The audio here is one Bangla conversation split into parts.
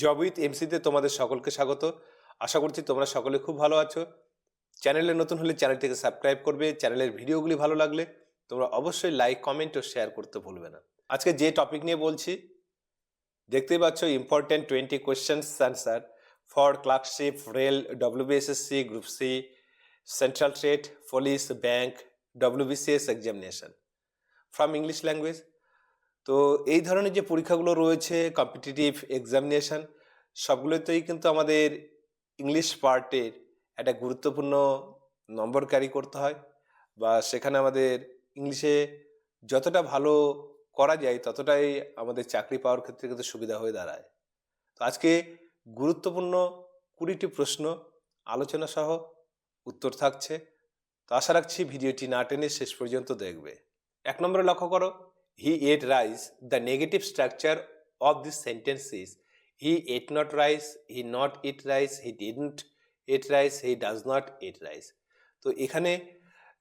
জব উইথ এমসিতে তোমাদের সকলকে স্বাগত। আশা করছি তোমরা সকলে খুব ভালো আছো। চ্যানেলে নতুন হলে চ্যানেলটিকে সাবস্ক্রাইব করবে, চ্যানেলের ভিডিওগুলি ভালো লাগলে তোমরা অবশ্যই লাইক, কমেন্ট ও শেয়ার করতে ভুলবে না। আজকে যে টপিক নিয়ে বলছি, দেখতেই পাচ্ছ important twenty questions answer for clerkship rail WBSSC group C central trade police bank WBCS examination from English language তো এই ধরনের যে পরীক্ষাগুলো রয়েছে কম্পিটিটিভ এক্সামিনেশন সবগুলোতেই কিন্তু আমাদের ইংলিশ পার্টের একটা গুরুত্বপূর্ণ নম্বর ক্যারি করতে হয় বা সেখানে আমাদের ইংলিশে যতটা ভালো করা যায়, ততটাই আমাদের চাকরি পাওয়ার ক্ষেত্রে কিন্তু সুবিধা হয়ে দাঁড়ায়। তো আজকে গুরুত্বপূর্ণ কুড়িটি প্রশ্ন, আলোচনা সহ উত্তর থাকছে। তো আশা রাখছি ভিডিওটি না টেনে শেষ পর্যন্ত দেখবে। এক নম্বরে লক্ষ্য করো he ate rice the negative structure of this sentence is he ate not rice he not eat rice he didn't eat rice he does not eat rice তো এখানে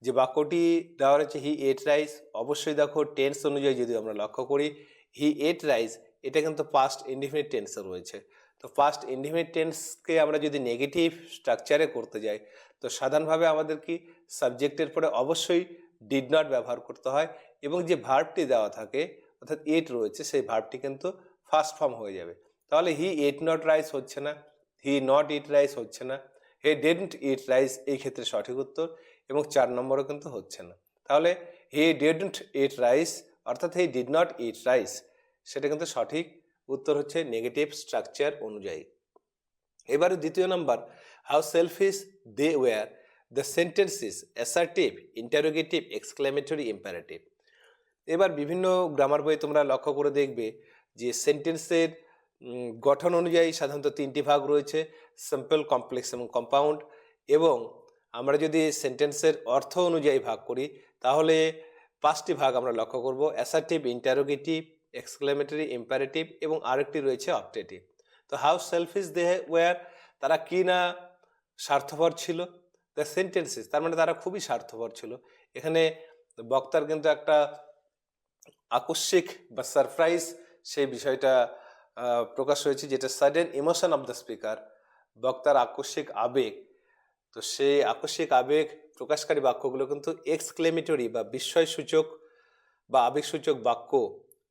যে বাক্যটি দেওয়া রয়েছে হি এট রাইস অবশ্যই দেখো টেন্স অনুযায়ী যদি আমরা লক্ষ্য করি হি এট রাইস এটা কিন্তু পাস্ট ইন্ডিফিনিট টেন্সে রয়েছে। তো ফার্স্ট ইন্ডিফিনিট টেন্সকে আমরা যদি নেগেটিভ স্ট্রাকচারে করতে যাই, তো সাধারণভাবে আমাদের কি সাবজেক্টের পরে অবশ্যই ডিড নট ব্যবহার করতে হয় এবং যে ভার্বটি দেওয়া থাকে, অর্থাৎ এট রয়েছে, সেই ভার্বটি কিন্তু ফার্স্ট ফর্ম হয়ে যাবে। তাহলে হি এট নট রাইস হচ্ছে না হি নট ইট রাইস হচ্ছে না হে ডেন্ট ইট রাইস এই ক্ষেত্রে সঠিক উত্তর এবং চার নম্বরও কিন্তু হচ্ছে না। তাহলে হি ডিডন্ট ইট রাইস অর্থাৎ he did not eat rice সেটা কিন্তু সঠিক উত্তর হচ্ছে নেগেটিভ স্ট্রাকচার অনুযায়ী। এবারে দ্বিতীয় number how selfish they were the sentences assertive interrogative exclamatory imperative এবার বিভিন্ন গ্রামার বই তোমরা লক্ষ্য করে দেখবে যে সেন্টেন্সের গঠন অনুযায়ী সাধারণত তিনটি ভাগ রয়েছে সিম্পল কমপ্লেক্স এবং কম্পাউন্ড এবং আমরা যদি সেন্টেন্সের অর্থ অনুযায়ী ভাগ করি, তাহলে পাঁচটি ভাগ আমরা লক্ষ্য করব অ্যাসার্টিভ ইন্টারোগেটিভ এক্সক্লেমেটরি ইম্পারেটিভ এবং আরেকটি রয়েছে অপটেটিভ তো হাউ সেলফিস দে ওয়ার তারা কি না স্বার্থপর ছিল? দ্য সেন্টেন্সেস তার মানে তারা খুবই স্বার্থপর ছিল। এখানে বক্তার কিন্তু একটা আকস্মিক বা সারপ্রাইজ সেই বিষয়টা প্রকাশ হয়েছে যেটা sudden emotion of the speaker বক্তার আকস্মিক আবেগ। তো সেই আকস্মিক আবেগ প্রকাশকারী বাক্যগুলো কিন্তু এক্সক্লেমেটরি বা বিস্ময়সূচক বা আবেগসূচক বাক্য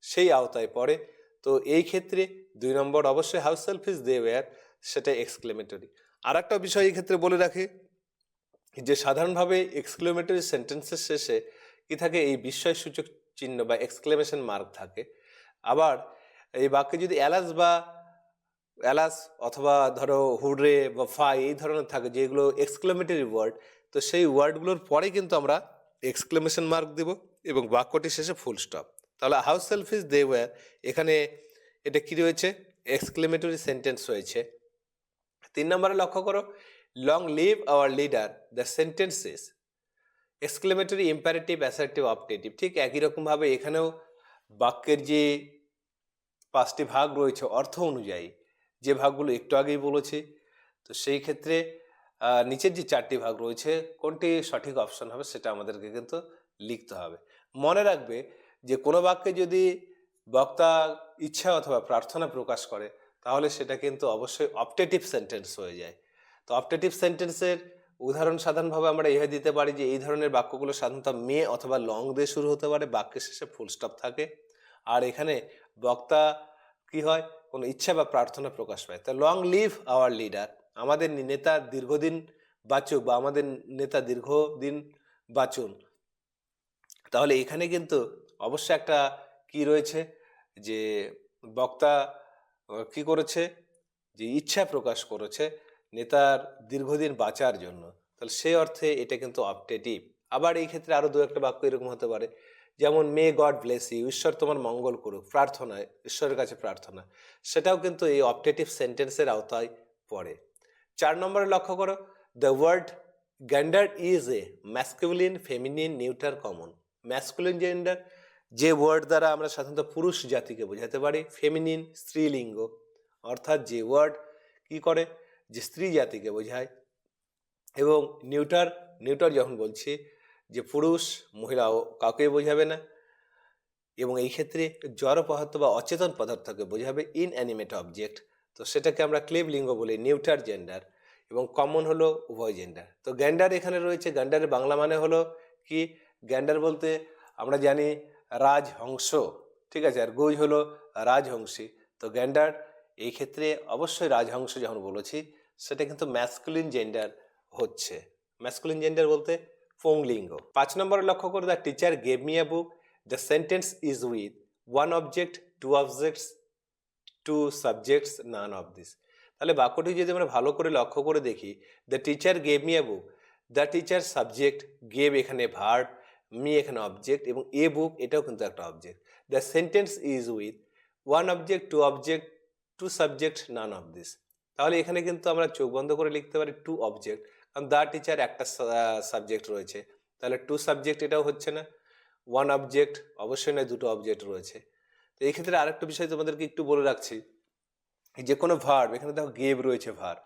সেই আওতায় পড়ে। তো এই ক্ষেত্রে দুই নম্বর অবশ্যই house self is they were সেটা এক্সক্লেমেটরি আর একটা বিষয় এই ক্ষেত্রে বলে রাখি যে সাধারণভাবে এক্সক্লেমেটরি সেন্টেন্সের শেষে কি থাকে, এই বিস্ময়সূচক চিহ্ন বা এক্সক্লেমেশন মার্ক থাকে। আবার এই বাক্যে যদি অ্যালাস বা অ্যালাস অথবা ধরো হুডরে বা ফাই এই ধরনের থাকে যেগুলো এক্সক্লেমেটরি ওয়ার্ড তো সেই ওয়ার্ডগুলোর পরে কিন্তু আমরা এক্সক্লেমেশন মার্ক দেব এবং বাক্যটি শেষে ফুল স্টপ তাহলে how self is they were এখানে এটা কী রয়েছে? এক্সক্লেমেটরি সেন্টেন্স রয়েছে। তিন নম্বরে লক্ষ্য করো long live our leader the sentences exclamatory imperative assertive optative ঠিক একই রকমভাবে এখানেও বাক্যের যে পাঁচটি ভাগ রয়েছে, অর্থ অনুযায়ী যে ভাগগুলো একটু আগেই বলেছি, তো সেই ক্ষেত্রে নিচের যে চারটি ভাগ রয়েছে, কোনটি সঠিক অপশন হবে সেটা আমাদেরকে কিন্তু লিখতে হবে। মনে রাখবে যে কোনো বাক্যে যদি বক্তা ইচ্ছা অথবা প্রার্থনা প্রকাশ করে, তাহলে সেটা কিন্তু অবশ্যই অপটেটিভ সেন্টেন্স হয়ে যায়। তো অপটেটিভ সেন্টেন্সের উদাহরণ সাধারণভাবে আমরা এভাবে দিতে পারি যে এই ধরনের বাক্যগুলো সাধারণত মে অথবা লং দিয়ে শুরু হতে পারে, বাক্যের শেষে ফুল স্টপ থাকে। আর এখানে বক্তা কি হয়? কোনো ইচ্ছা বা প্রার্থনা প্রকাশ পায়। তো লং লিভ আওয়ার লিডার আমাদের নেতা দীর্ঘদিন বাঁচুক বা আমাদের নেতা দীর্ঘদিন বাঁচুন। তাহলে এখানে কিন্তু অবশ্যই একটা কি রয়েছে? যে বক্তা কি করেছে? যে ইচ্ছা প্রকাশ করেছে। নেতার দীর্ঘদিন বাঁচার জন্য। তাহলে সেই অর্থে এটা কিন্তু অপটেটিভ আবার এই ক্ষেত্রে আরও দু একটা বাক্য এরকম হতে পারে। যেমন মে গড ব্লেস ইউ ঈশ্বর তোমার মঙ্গল করুক, প্রার্থনা, ঈশ্বরের কাছে প্রার্থনা। সেটাও কিন্তু এই অপটেটিভ সেন্টেন্সের আওতায় পড়ে। চার নম্বরে লক্ষ্য করো the word gander is a masculine feminine neuter common masculine gender যে ওয়ার্ড দ্বারা আমরা সাধারণত পুরুষ জাতিকে বোঝাতে পারি ফেমিনিন স্ত্রীলিঙ্গ। অর্থাৎ যে ওয়ার্ড কি করে? যে স্ত্রী জাতিকে বোঝায় এবং নিউটার নিউটার যখন বলছি যে পুরুষ মহিলাও ও কাউকেই বোঝাবে না এবং এই ক্ষেত্রে জড় পদার্থ বা অচেতন পদার্থকে বোঝাবে ইনঅ্যানিমেট অবজেক্ট তো সেটাকে আমরা ক্লেব লিঙ্গ বলি নিউটার জেন্ডার এবং কমন হলো উভয় জেন্ডার তো গ্যান্ডার এখানে রয়েছে গ্যান্ডারের বাংলা মানে হলো কি? গ্যান্ডার বলতে আমরা জানি রাজহংস, ঠিক আছে? আর গুই হলো রাজহংসী, তো গ্যান্ডার এই ক্ষেত্রে অবশ্যই রাজহংস যখন বলেছি সেটা কিন্তু ম্যাসকুলিন জেন্ডার হচ্ছে। ম্যাসকুলিন জেন্ডার বলতে পুংলিঙ্গ পাঁচ নম্বরে লক্ষ্য করে the teacher gave me a book the sentence is with one object two objects two subjects none of this তাহলে বাক্যটি যদি আমরা ভালো করে লক্ষ্য করে দেখি the teacher gave me a book the teacher subject gave এখানে ভার্ব মি এখানে অবজেক্ট এবং এ বুক এটাও কিন্তু একটা object the sentence is with one object two object two subject none of this তাহলে এখানে কিন্তু আমরা চোখ বন্ধ করে লিখতে পারি টু অবজেক্ট কারণ দ্য টিচার একটা সাবজেক্ট রয়েছে। তাহলে টু সাবজেক্ট এটাও হচ্ছে না। ওয়ান অবজেক্ট অবশ্যই নয়, দুটো অবজেক্ট রয়েছে। তো এই ক্ষেত্রে আরেকটা বিষয় তোমাদেরকে একটু বলে রাখছি। যে কোনো ভার্ব এখানে দেখো গেভ রয়েছে ভার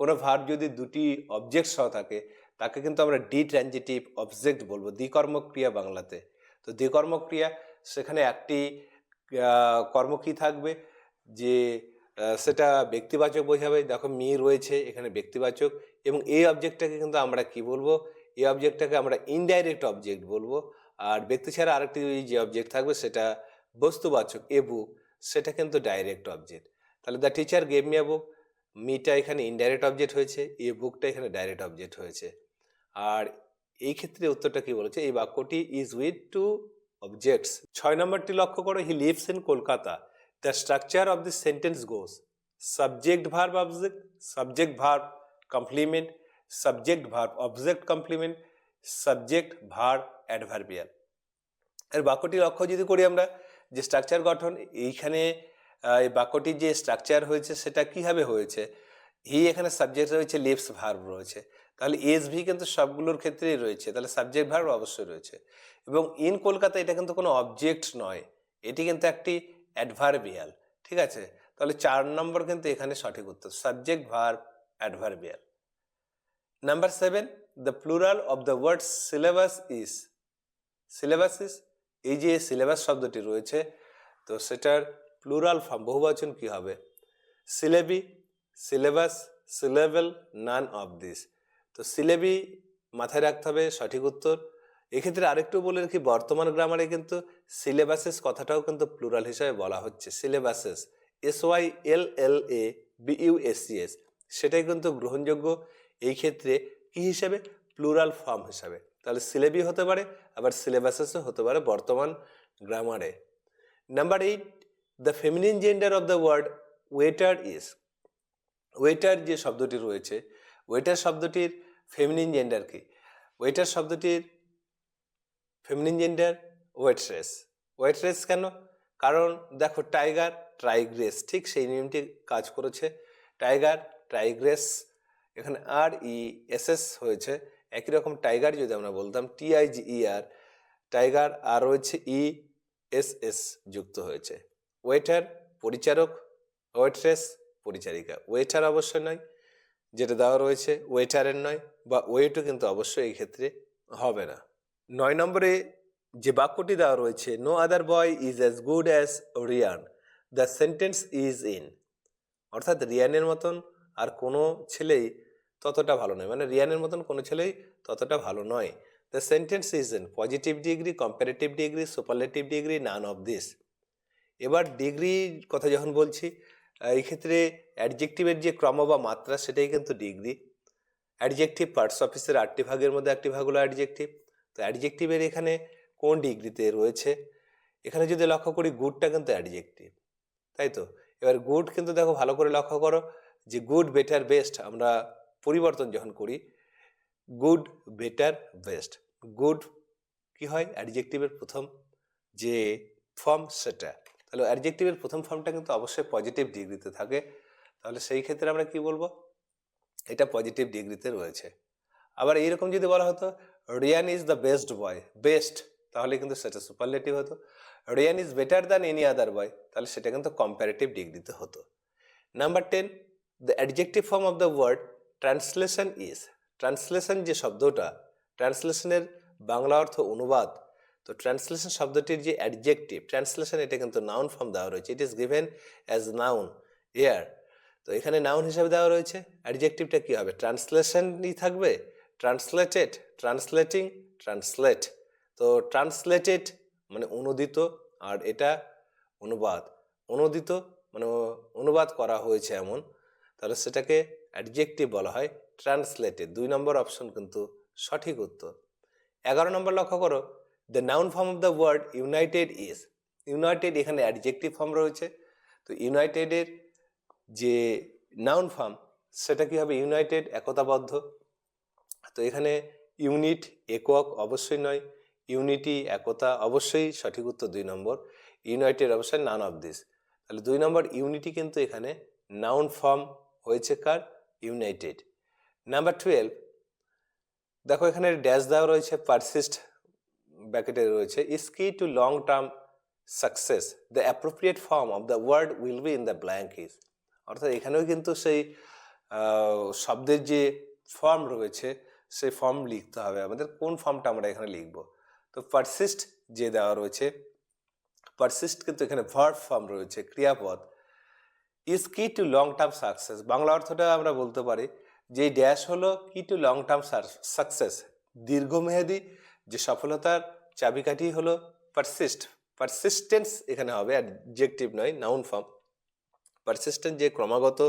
কোনো ভার্ব যদি দুটি অবজেক্ট সহ থাকে, তাকে কিন্তু আমরা ডি ট্রানজিটিভ অবজেক্ট বলব, দ্বিকর্মক্রিয়া বাংলাতে। তো দ্বিকর্মক্রিয়া, সেখানে একটি কর্ম কী থাকবে? যে সেটা ব্যক্তিবাচক বোঝাবে। দেখো মি রয়েছে, এখানে ব্যক্তিবাচক। এবং এই অবজেক্টটাকে কিন্তু আমরা কি বলব? এই অবজেক্টটাকে আমরা ইনডাইরেক্ট অবজেক্ট বলব। আর ব্যক্তি ছাড়া আরেকটি যে অবজেক্ট থাকবে সেটা বস্তুবাচক এ বুক সেটা কিন্তু ডাইরেক্ট অবজেক্ট তাহলে the teacher gave me book মিটা এখানে ইনডাইরেক্ট অবজেক্ট হয়েছে এ বুকটা এখানে ডাইরেক্ট অবজেক্ট হয়েছে। আর এই ক্ষেত্রে উত্তরটা কি বলেছে? এই বাক্যটি ইজ উইথ টু অবজেক্টস ছয় নম্বরটি লক্ষ্য করো he lives in Kolkata the structure of this sentence goes subject verb object subject verb complement subject verb object complement subject verb adverbial এর বাক্যটি লক্ষ্য যদি করি আমরা, যে স্ট্রাকচার গঠন, এইখানে এই বাক্যটির যে স্ট্রাকচার হয়েছে, সেটা কীভাবে হয়েছে? হি এখানে সাবজেক্ট রয়েছে লিপস ভার্ব রয়েছে। তাহলে এস ভি কিন্তু সবগুলোর ক্ষেত্রেই রয়েছে। তাহলে সাবজেক্ট ভার্ব অবশ্যই রয়েছে। এবং ইন কলকাতা এটা কিন্তু কোনো অবজেক্ট নয়। এটি কিন্তু একটি অ্যাডভার্বিয়াল ঠিক আছে? তাহলে চার নম্বর কিন্তু এখানে সঠিক উত্তর subject verb adverbial number seven the plural of the word syllabus is syllabus is এই যে সিলেবাস শব্দটি রয়েছে, তো সেটার প্লুরাল ফর্ম বহুবচন কি হবে? Syllabi syllabus syllable none of this তো সিলেবি মাথায় রাখতে হবে সঠিক উত্তর এক্ষেত্রে আরেকটু বলে রাখি, বর্তমান গ্রামারে কিন্তু সিলেবাসেস কথাটাও কিন্তু প্লুরাল হিসাবে বলা হচ্ছে। Syllabuses S Y L L A B U S C S সেটাই কিন্তু গ্রহণযোগ্য। এই ক্ষেত্রে কি হিসাবে? প্লুরাল ফর্ম হিসাবে। তাহলে সিলেবি হতে পারে, আবার সিলেবাসেসও হতে পারে বর্তমান গ্রামারে। Number eight the feminine gender of the word waiter is waiter যে শব্দটি রয়েছে ওয়েটার শব্দটির ফেমিনিন জেন্ডার কি? ওয়েটার শব্দটির ফেমিনিন জেন্ডার ওয়েট্রেস ওয়েট্রেস কেন? কারণ দেখো টাইগার ট্রাইগ্রেস ঠিক সেই নিয়মটি কাজ করেছে। টাইগার ট্রাইগ্রেস এখানে আর ই এস এস হয়েছে। একই রকম টাইগার যদি আমরা বলতাম টিআইজি ই আর টাইগার আর রয়েছে ই এস এস যুক্ত হয়েছে। ওয়েটার পরিচারক ওয়েট্রেস পরিচারিকা। ওয়েটার অবশ্যই নয়, যেটা দেওয়া রয়েছে ওয়েটারের নয়, বা ওয়েটও কিন্তু অবশ্যই এই ক্ষেত্রে হবে না। নয় নম্বরে যে বাক্যটি দেওয়া রয়েছে no other boy is as good as Rian the sentence is in অর্থাৎ রিয়ানের মতন আর কোনো ছেলেই ততটা ভালো নয়। মানে রিয়ানের মতন কোনো ছেলেই ততটা ভালো নয়। The sentence is in positive degree comparative degree superlative degree none of this এবার ডিগ্রির কথা যখন বলছি এই ক্ষেত্রে অ্যাডজেক্টিভের যে ক্রম বা মাত্রা, সেটাই কিন্তু ডিগ্রি অ্যাডজেক্টিভ পার্টস অফিসের আটটি ভাগের মধ্যে একটি ভাগ হলো অ্যাডজেক্টিভ তো অ্যাডজেক্টিভের এখানে কোন ডিগ্রিতে রয়েছে? এখানে যদি লক্ষ্য করি গুডটা কিন্তু অ্যাডজেক্টিভ তাই তো? এবার গুড কিন্তু দেখো ভালো করে লক্ষ্য করো, যে গুড বেটার বেস্ট আমরা পরিবর্তন যখন করি গুড বেটার বেস্ট গুড কি হয়? অ্যাডজেক্টিভের প্রথম যে ফর্ম সেটা। তাহলে অ্যাডজেক্টিভের প্রথম ফর্মটা কিন্তু অবশ্যই পজিটিভ ডিগ্রিতে থাকে। তাহলে সেই ক্ষেত্রে আমরা কি বলব? এটা পজিটিভ ডিগ্রিতে রয়েছে। আবার এইরকম যদি বলা হতো Rian is the best boy best তাহলে কিন্তু সেটা সুপারলেটিভ হতো। Rian is better than any other boy তাহলে সেটা কিন্তু কম্পারেটিভ ডিগ্রিতে হতো। Number ten the adjective form of the word translation is translation যে শব্দটা ট্রান্সলেশনের বাংলা অর্থ অনুবাদ। তো ট্রান্সলেশন শব্দটির যে অ্যাডজেক্টিভ ট্রান্সলেশন এটা কিন্তু নাউন ফর্ম দেওয়া রয়েছে। It is given as noun here তো এখানে নাউন হিসাবে দেওয়া রয়েছে। অ্যাডজেক্টিভটা কী হবে? ট্রান্সলেশনই থাকবে ট্রান্সলেটেড ট্রান্সলেটিং ট্রান্সলেট তো ট্রান্সলেটেড মানে অনুদিত, আর এটা অনুবাদ। অনুদিত মানে অনুবাদ করা হয়েছে এমন। তাহলে সেটাকে অ্যাডজেক্টিভ বলা হয় ট্রান্সলেটেড দুই নম্বর অপশন কিন্তু সঠিক উত্তর। এগারো নম্বর লক্ষ্য করো the noun form of the word united is united এখানে অ্যাডজেক্টিভ ফর্ম রয়েছে। তো ইউনাইটেডের যে নাউন ফর্ম সেটা কি হবে ইউনাইটেড একতাবদ্ধ? তো এখানে ইউনিট একক অবশ্যই নয় ইউনিটি একতা অবশ্যই সঠিক উত্তর দুই নম্বর ইউনাইটেড অবশ্যই নান অফ দিস তাহলে দুই নম্বর ইউনিটি কিন্তু এখানে নাউন ফর্ম হয়েছে কার? ইউনাইটেড নাম্বার টুয়েলভ দেখো এখানে ড্যাশ দেওয়া রয়েছে পারসিস্ট ব্যাকেটে রয়েছে is key to long term success the appropriate form of the word will be in the blank is অর্থাৎ এখানেও কিন্তু সেই শব্দের যে ফর্ম রয়েছে সেই ফর্ম লিখতে হবে। আমাদের কোন ফর্মটা আমরা এখানে লিখব? তো পারসিস্ট যে দেওয়া রয়েছে পারসিস্ট কিন্তু এখানে ভার্ব ফর্ম রয়েছে, ক্রিয়াপদ। Is key to long term success Bangla অর্থটা আমরা বলতে পারি যে ড্যাশ হলো কি টু লং টার্ম সাকসেস দীর্ঘমেয়াদী যে সফলতার চাবিকাঠি হলো পারসিস্ট পারসিস্টেন্স এখানে হবে অ্যাডজেক্টিভ নয় নাউন ফর্ম পারসিস্টেন্স যে ক্রমাগত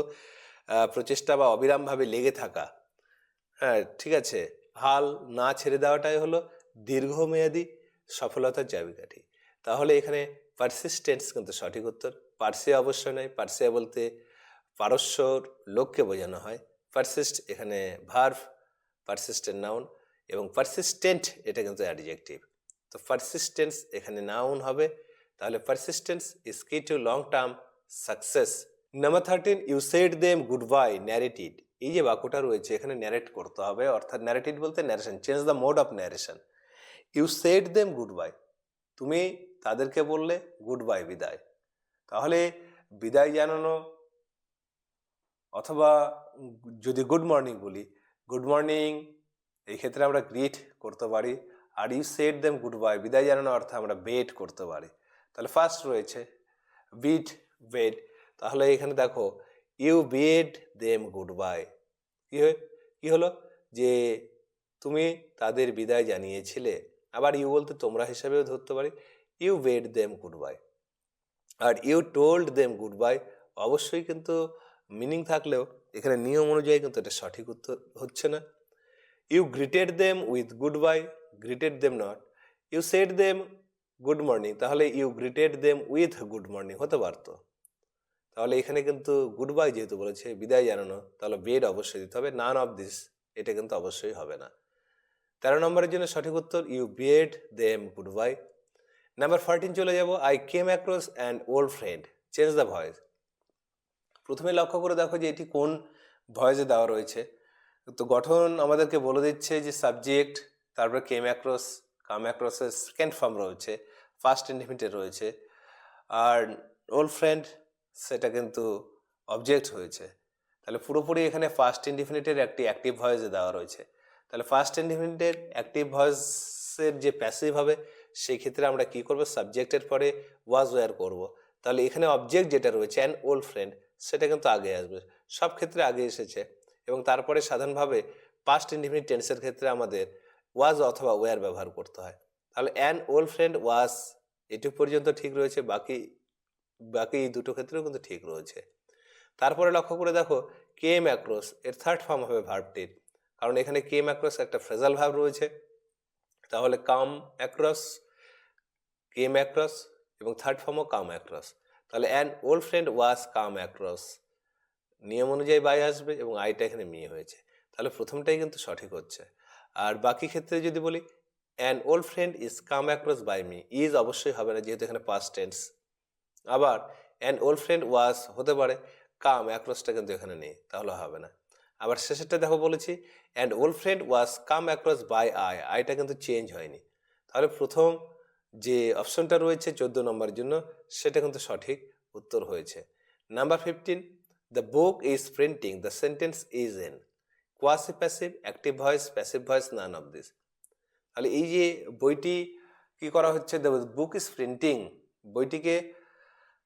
প্রচেষ্টা বা অবিরামভাবে লেগে থাকা হ্যাঁ ঠিক আছে। হাল না ছেড়ে দেওয়াটাই হলো দীর্ঘমেয়াদী সফলতার চাবিকাঠি। তাহলে এখানে পারসিস্টেন্স কিন্তু সঠিক উত্তর। পার্সিয়া অবশ্যই নয়। পার্সিয়া বলতে পারস্যর লোককে বোঝানো হয়। পারসিস্ট এখানে ভার্ভ পারসিস্টেন্ট নাউন এবং পারসিস্টেন্ট এটা কিন্তু অ্যাডজেক্টিভ তো পারসিস্টেন্স এখানে নাউন হবে। তাহলে persistence is key to long term success number thirteen you said them goodbye narrated এই যে বাক্যটা রয়েছে, এখানে ন্যারেট করতে হবে, অর্থাৎ ন্যারেটিড বলতে narration change the mode of narration you said them goodbye তুমি তাদেরকে বললে গুড বাই বিদায়। তাহলে বিদায় জানানো অথবা যদি গুড মর্নিং বলি গুড মর্নিং এই ক্ষেত্রে আমরা গ্রিট করতে পারি। আর you said them goodbye বিদায় জানানো অর্থে আমরা বেট করতে পারি। তাহলে ফার্স্ট রয়েছে বিট বেড তাহলে এখানে দেখো you bade them goodbye কী কী হলো? যে তুমি তাদের বিদায় জানিয়েছিলে। আবার ইউ বলতে তোমরা হিসাবেও ধরতে পারি। You bade them goodbye আর you told them goodbye অবশ্যই কিন্তু মিনিং থাকলেও এখানে নিয়ম অনুযায়ী কিন্তু এটা সঠিক উত্তর হচ্ছে না। You greeted them with goodbye greeted them not you said them good morning তাহলে you greeted them with good morning হতে পারতো। তাহলে এখানে কিন্তু গুড বাই যেহেতু বলেছে, বিদায় জানানো, তাহলে বেড অবশ্যই দিতে হবে। নান অফ দিস এটা কিন্তু অবশ্যই হবে না। তেরো নম্বরের জন্য সঠিক উত্তর you bade them goodbye number fourteen চলে যাব I came across and old friend change the voice প্রথমে লক্ষ্য করে দেখো যে এটি কোন ভয়েসে দেওয়া রয়েছে। তো গঠন আমাদেরকে বলে দিচ্ছে যে সাবজেক্ট তারপরে কেম অ্যাক্রস কাম অ্যাক্রসের সেকেন্ড ফর্ম রয়েছে ফার্স্ট ইন্ডিফিনিটেড রয়েছে। আর ওল্ড ফ্রেন্ড সেটা কিন্তু অবজেক্ট হয়েছে। তাহলে পুরোপুরি এখানে ফার্স্ট ইন্ডিফিনিটের একটি অ্যাক্টিভ ভয়েসে দেওয়া রয়েছে। তাহলে ফার্স্ট ইন্ডিফিনিটের অ্যাক্টিভ ভয়েসের যে প্যাসিভ হবে, সেই ক্ষেত্রে আমরা কি করব? সাবজেক্টের পরে ওয়াজ ওয়ার করব। তাহলে এখানে অবজেক্ট যেটা রয়েছে অ্যান ওল্ড ফ্রেন্ড সেটা কিন্তু আগে আসবে। সব ক্ষেত্রে আগে এসেছে এবং তারপরে সাধারণভাবে পাস্ট ইন্ডিফিনিট টেন্সের ক্ষেত্রে আমাদের ওয়াজ অথবা ওয়ার ব্যবহার করতে হয়। তাহলে অ্যান ওল্ড ফ্রেন্ড ওয়াজ এটুক পর্যন্ত ঠিক রয়েছে, বাকি বাকি এই দুটো ক্ষেত্রেও কিন্তু ঠিক রয়েছে। তারপরে লক্ষ্য করে দেখো কেম অ্যাক্রস এর থার্ড ফর্ম হবে ভার্বটির কারণ এখানে কেম অ্যাক্রস একটা ফ্রেজাল ভাব রয়েছে। তাহলে কাম অ্যাক্রস কেম অ্যাক্রস এবং থার্ড ফর্মও কাম অ্যাক্রস তাহলে an old friend was come across নিয়ম অনুযায়ী বাই আসবে এবং আইটা এখানে মেয়ে হয়েছে। তাহলে প্রথমটাই কিন্তু সঠিক হচ্ছে। আর বাকি ক্ষেত্রে যদি বলি an old friend is come across by me is অবশ্যই হবে না, যেহেতু এখানে পাস্ট টেন্স আবার অ্যান ওল্ড ফ্রেন্ড ওয়াজ হতে পারে কাম অ্যাক্রসটা কিন্তু এখানে নেই, তাহলে হবে না। আবার শেষেরটা দেখো বলেছি and old friend was come across by I আইটা কিন্তু চেঞ্জ হয়নি। তাহলে প্রথম যে অপশনটা রয়েছে চোদ্দ নম্বরের জন্য, সেটা কিন্তু সঠিক উত্তর হয়েছে। Number fifteen the book is printing the sentence is in quasi passive active voice passive voice none of this তাহলে এই যে বইটি কি করা হচ্ছে? দ্য বুক ইজ প্রিন্টিং বইটিকে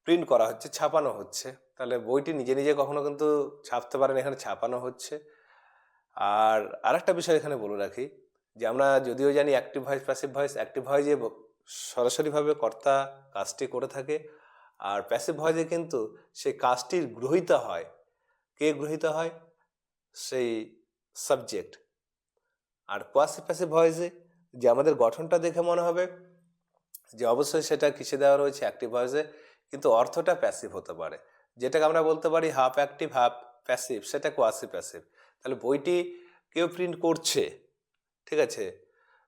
প্রিন্ট করা হচ্ছে, ছাপানো হচ্ছে। তাহলে বইটি নিজে নিজে কখনো কিন্তু ছাপতে পারেন, এখানে ছাপানো হচ্ছে। আর আরেকটা বিষয় এখানে বলে রাখি, যে আমরা যদিও জানি active voice passive voice active ভয়েসে সরাসরিভাবে কর্তা কাজটি করে থাকে, আর প্যাসিভ ভয়েসে কিন্তু সেই কাজটির গ্রহিতা হয়। কে গ্রহিত হয়? সেই সাবজেক্ট আর কোয়াসি প্যাসিভ ভয়েসে যে আমাদের গঠনটা দেখে মনে হবে, যে অবশ্যই সেটা কিসে দেওয়া রয়েছে? অ্যাক্টিভ ভয়েসে কিন্তু অর্থটা প্যাসিভ হতে পারে। যেটাকে আমরা বলতে পারি হাফ অ্যাক্টিভ হাফ প্যাসিভ সেটা কোয়াসি প্যাসিভ তাহলে বইটি কেউ প্রিন্ট করছে, ঠিক আছে?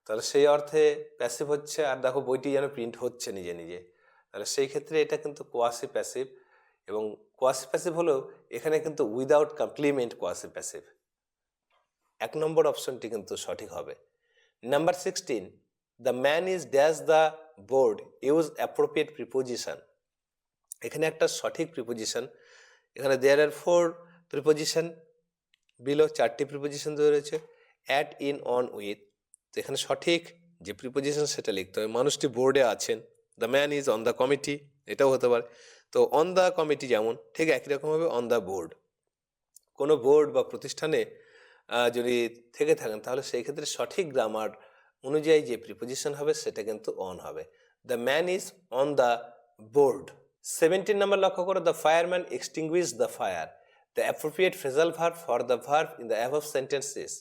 তাহলে সেই অর্থে প্যাসিভ হচ্ছে, আর দেখো বইটি যেন প্রিন্ট হচ্ছে নিজে নিজে। তাহলে সেই ক্ষেত্রে এটা কিন্তু কোয়াসি প্যাসিভ এবং কোয়াসি প্যাসিভ হলেও এখানে কিন্তু উইদাউট কমপ্লিমেন্ট কোয়াসি প্যাসিভ এক নম্বর অপশনটি কিন্তু সঠিক হবে। Number sixteen the man is dash the board use appropriate preposition এখানে একটা সঠিক প্রিপোজিশন এখানে there are four preposition below চারটি প্রিপোজিশন রয়েছে অ্যাট ইন অন উইথ তো এখানে সঠিক যে প্রিপোজিশন সেটা লিখতে হবে। মানুষটি বোর্ডে আছেন the man is on the committee এটাও হতে পারে। তো অন দ্য কমিটি যেমন, ঠিক একই রকমভাবে অন দ্য বোর্ড কোনো বোর্ড বা প্রতিষ্ঠানে যদি থেকে থাকেন, তাহলে সেই ক্ষেত্রে সঠিক গ্রামার অনুযায়ী যে প্রিপোজিশন হবে, সেটা কিন্তু অন হবে। The man is on the board seventeen number লক্ষ্য করো the fireman extinguish the fire the appropriate phrasal verb for the verb in the above sentences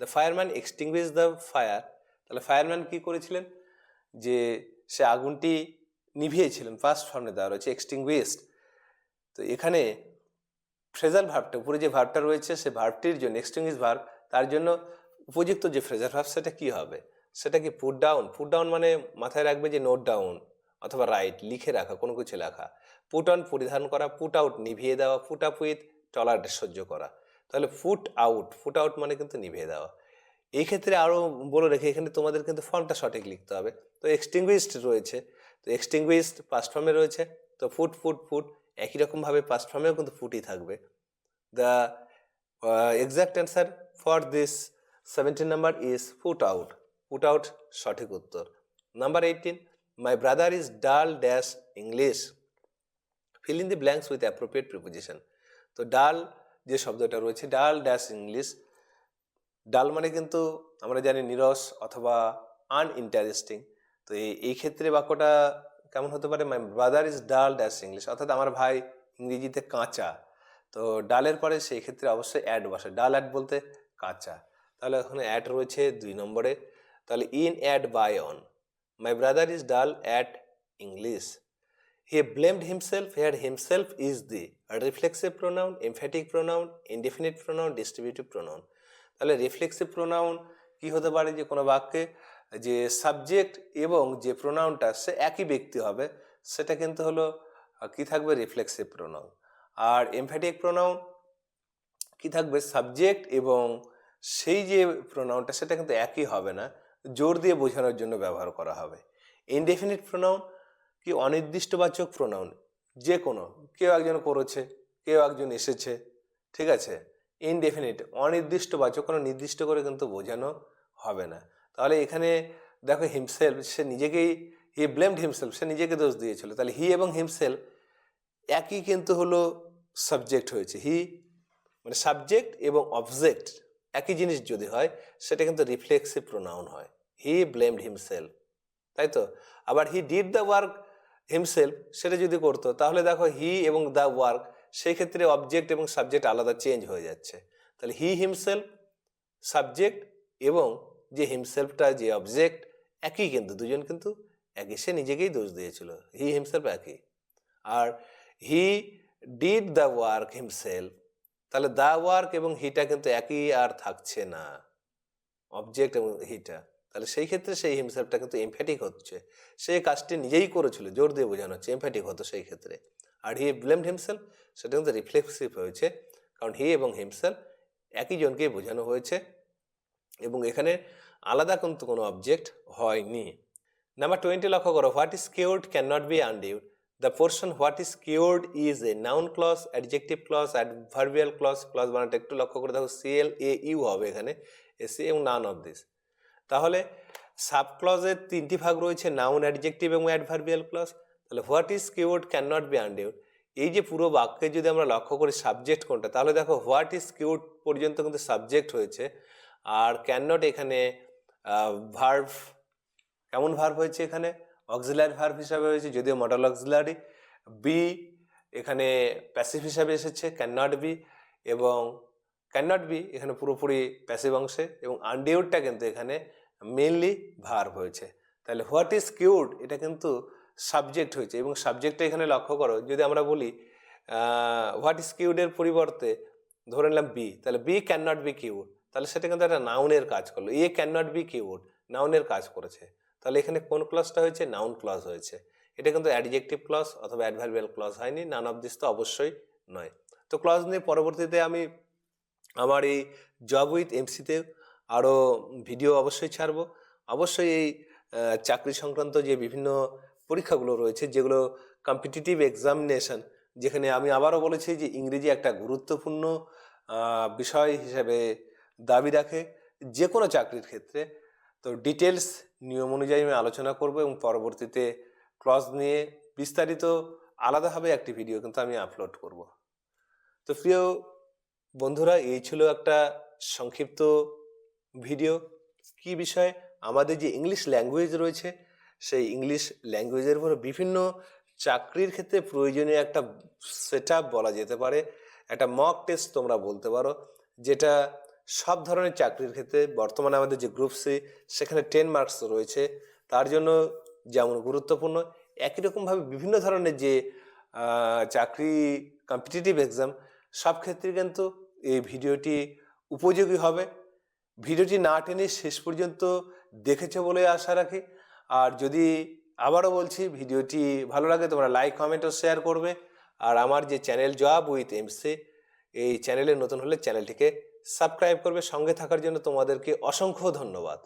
the fireman extinguish the fire তাহলে ফায়ারম্যান কি করেছিলেন? যে সে আগুনটি নিভিয়েছিলেন ফার্স্ট ফর্মে দেওয়া রয়েছে এক্সটিংগুইশড তো এখানে ফ্রেজাল ভার্বটা উপরে যে ভার্ভটা রয়েছে, সে ভার্ভটির জন্য এক্সটিংগুইশ ভার্ভ তার জন্য উপযুক্ত যে ফ্রেজাল ভার্ভ সেটা কি হবে? সেটা কি পুট ডাউন পুট ডাউন মানে মাথায় রাখবে যে নোট ডাউন অথবা রাইট লিখে রাখা, কোনো কিছু লেখা। পুট অন পরিধান করা পুট আউট নিভিয়ে দেওয়া পুট আপ উইথ টলারেট সহ্য করা। তাহলে ফুট আউট ফুট আউট মানে কিন্তু নিভিয়ে দেওয়া। এই ক্ষেত্রে আরও বলে রেখে, এখানে তোমাদের কিন্তু ফর্মটা সঠিক লিখতে হবে। তো এক্সটিংগুইশড রয়েছে। তো এক্সটিংগুইশড পাস্ট ফর্মে রয়েছে। তো ফুট ফুট ফুট একই রকমভাবে পাস্ট ফর্মেও কিন্তু ফুটই থাকবে। The exact answer for this seventeen number is put out put out সঠিক উত্তর। Number eighteen my brother is dull dash English fill in the blanks with appropriate preposition তো ডাল যে শব্দটা রয়েছে ডাল ড্যাশ ইংলিশ ডাল মানে কিন্তু আমরা জানি নিরস অথবা আনইন্টারেস্টিং তো এই এই ক্ষেত্রে বাক্যটা কেমন হতে পারে? My brother is dull dash English অর্থাৎ আমার ভাই ইংরেজিতে কাঁচা। তো ডালের পরে সেই ক্ষেত্রে অবশ্যই অ্যাড বসে। ডাল অ্যাড বলতে কাঁচা। তাহলে ওখানে অ্যাড রয়েছে দুই নম্বরে। তাহলে in add by on my brother is dull at English he blamed himself here himself is the reflexive pronoun emphatic pronoun indefinite pronoun distributive pronoun তাহলে রিফ্লেক্সিভ প্রোনাউন কি হতে পারে যে কোনো বাক্যে? যে সাবজেক্ট এবং যে প্রোনাউনটা সে একই ব্যক্তি হবে, সেটা কিন্তু হলো কি থাকবে? রিফ্লেক্সিভ প্রোনাউন আর এমফ্যাটিক প্রোনাউন কি থাকবে? সাবজেক্ট এবং সেই যে প্রোনাউনটা সেটা কিন্তু একই হবে না। জোর দিয়ে বোঝানোর জন্য ব্যবহার করা হবে। ইনডেফিনিট প্রোনাউন কি অনির্দিষ্টবাচক প্রোনাউন যে কোনো কেউ একজন করেছে, কেউ একজন এসেছে, ঠিক আছে? ইনডেফিনিট অনির্দিষ্টবাচক, কোনো নির্দিষ্ট করে কিন্তু বোঝানো হবে না। তাহলে এখানে দেখো হিমসেলফ সে নিজেকেই হি ব্লেমড হিমসেলফ সে নিজেকে দোষ দিয়েছিল। তাহলে হি এবং হিমসেলফ একই কিন্তু হলো সাবজেক্ট হয়েছে। হি মানে সাবজেক্ট এবং অবজেক্ট একই জিনিস যদি হয়, সেটা কিন্তু রিফ্লেক্সিভ প্রোনাউন হয়। হি ব্লেমড হিমসেলফ তাই তো? আবার he did the work himself সেটা যদি করতো, তাহলে দেখো হি এবং দ্য ওয়ার্ক সেই ক্ষেত্রে অবজেক্ট এবং সাবজেক্ট আলাদা চেঞ্জ হয়ে যাচ্ছে। তাহলে হি হিমসেলফ সাবজেক্ট এবং যে হিমসেলফটা যে অবজেক্ট একই কিন্তু, দুজন কিন্তু একই। সে নিজেকেই দোষ দিয়েছিল হি হিমসেলফ একই। আর he did the work himself তাহলে দা ওয়ার্ক এবং হিটা কিন্তু একই আর থাকছে না। অবজেক্ট এবং হিটা তাহলে সেই ক্ষেত্রে সেই হিমসেলফটা কিন্তু এমফ্যাটিক হচ্ছে। সে কাজটি নিজেই করেছিল, জোর দিয়ে বোঝানো হচ্ছে এমফ্যাটিক হতো সেই ক্ষেত্রে। আর হি ব্লেমড হিমসেলফ সেটা কিন্তু রিফ্লেক্সিভ হয়েছে। কারণ হি এবং হিমসেলফ একই জনকেই বোঝানো হয়েছে এবং এখানে আলাদা কিন্তু কোনো অবজেক্ট হয়নি। নাম্বার টোয়েন্টি লক্ষ্য করো what is cured can not be endured the portion what is cured is a noun clause adjective clause adverbial clause clause বানাটা একটু লক্ষ্য করে দেখো সিএল এ ইউ হবে এখানে এসি এবং নান অফ দিস তাহলে সাব ক্লজের তিনটি ভাগ রয়েছে নাউন অ্যাডজেক্টিভ এবং অ্যাডভার্বিয়াল ক্লস তাহলে what is cured can not be endured এই যে পুরো বাক্যে যদি আমরা লক্ষ্য করি সাবজেক্ট কোনটা, তাহলে দেখো হোয়াট ইজ কিউট পর্যন্ত কিন্তু সাবজেক্ট হয়েছে, আর ক্যান নট এখানে ভার্ভ কেমন ভার্ভ হয়েছে এখানে অক্সিলারি ভার্ভ হিসাবে হয়েছে, যদিও মডেল অক্সিলারি বি এখানে প্যাসিভ হিসাবে এসেছে ক্যান নট বি এবং ক্যান নট বি এখানে পুরোপুরি প্যাসিভ অংশে, এবং আনডিউডটা কিন্তু এখানে মেনলি ভার্ভ হয়েছে। তাহলে হোয়াট ইজ কিউড এটা কিন্তু সাবজেক্ট হয়েছে, এবং সাবজেক্টটা এখানে লক্ষ্য করো, যদি আমরা বলি হোয়াট ইজ কিউডের পরিবর্তে, ধরে নিলাম বি তাহলে be can not be cured তাহলে সেটা কিন্তু একটা নাউনের কাজ করল এ ক্যান নট বি কিউড নাউনের কাজ করেছে। তাহলে এখানে কোন ক্লজটা হয়েছে? নাউন ক্লজ হয়েছে। এটা কিন্তু অ্যাডজেক্টিভ ক্লজ অথবা অ্যাডভার্বিয়াল ক্লজ হয়নি নান অফ দিস তো অবশ্যই নয়। তো ক্লজ নিয়ে পরবর্তীতে আমি আমার এই জব উইথ এমসিতে আরও ভিডিও অবশ্যই ছাড়বো। অবশ্যই এই চাকরি সংক্রান্ত যে বিভিন্ন পরীক্ষাগুলো রয়েছে, যেগুলো কম্পিটিটিভ এক্সামিনেশন যেখানে আমি আবারও বলেছি যে ইংরেজি একটা গুরুত্বপূর্ণ বিষয় হিসেবে দাবি রাখে। যে কোনো চাকরির ক্ষেত্রে তো ডিটেলস নিয়ম অনুযায়ী আমি আলোচনা করব এবং পরবর্তীতে ক্লজ নিয়ে বিস্তারিত আলাদাভাবে একটি ভিডিও কিন্তু আমি আপলোড করব। তো প্রিয় বন্ধুরা, এই ছিল একটা সংক্ষিপ্ত ভিডিও কি বিষয়? আমাদের যে ইংলিশ ল্যাঙ্গুয়েজ রয়েছে, সেই ইংলিশ ল্যাঙ্গুয়েজের উপর বিভিন্ন চাকরির ক্ষেত্রে প্রয়োজনীয় একটা সেট বলা যেতে পারে। একটা মক টেস্ট তোমরা বলতে পারো, যেটা সব ধরনের চাকরির ক্ষেত্রে বর্তমানে আমাদের যে গ্রুপ সি সেখানে টেন মার্কস রয়েছে। তার জন্য যেমন গুরুত্বপূর্ণ, একই রকমভাবে বিভিন্ন ধরনের যে চাকরি কম্পিটিটিভ এক্সাম সব ক্ষেত্রে কিন্তু এই ভিডিওটি উপযোগী হবে। ভিডিওটি না টেনে শেষ পর্যন্ত দেখেছ বলে আশা রাখি। আর যদি আবারও বলছি, ভিডিওটি ভালো লাগে তোমরা লাইক কমেন্ট ও শেয়ার করবে। আর আমার যে চ্যানেল জব উইথ এমসি এই চ্যানেলে নতুন হলে চ্যানেলটিকে সাবস্ক্রাইব করবে সঙ্গে থাকার জন্য তোমাদেরকে অসংখ্য ধন্যবাদ।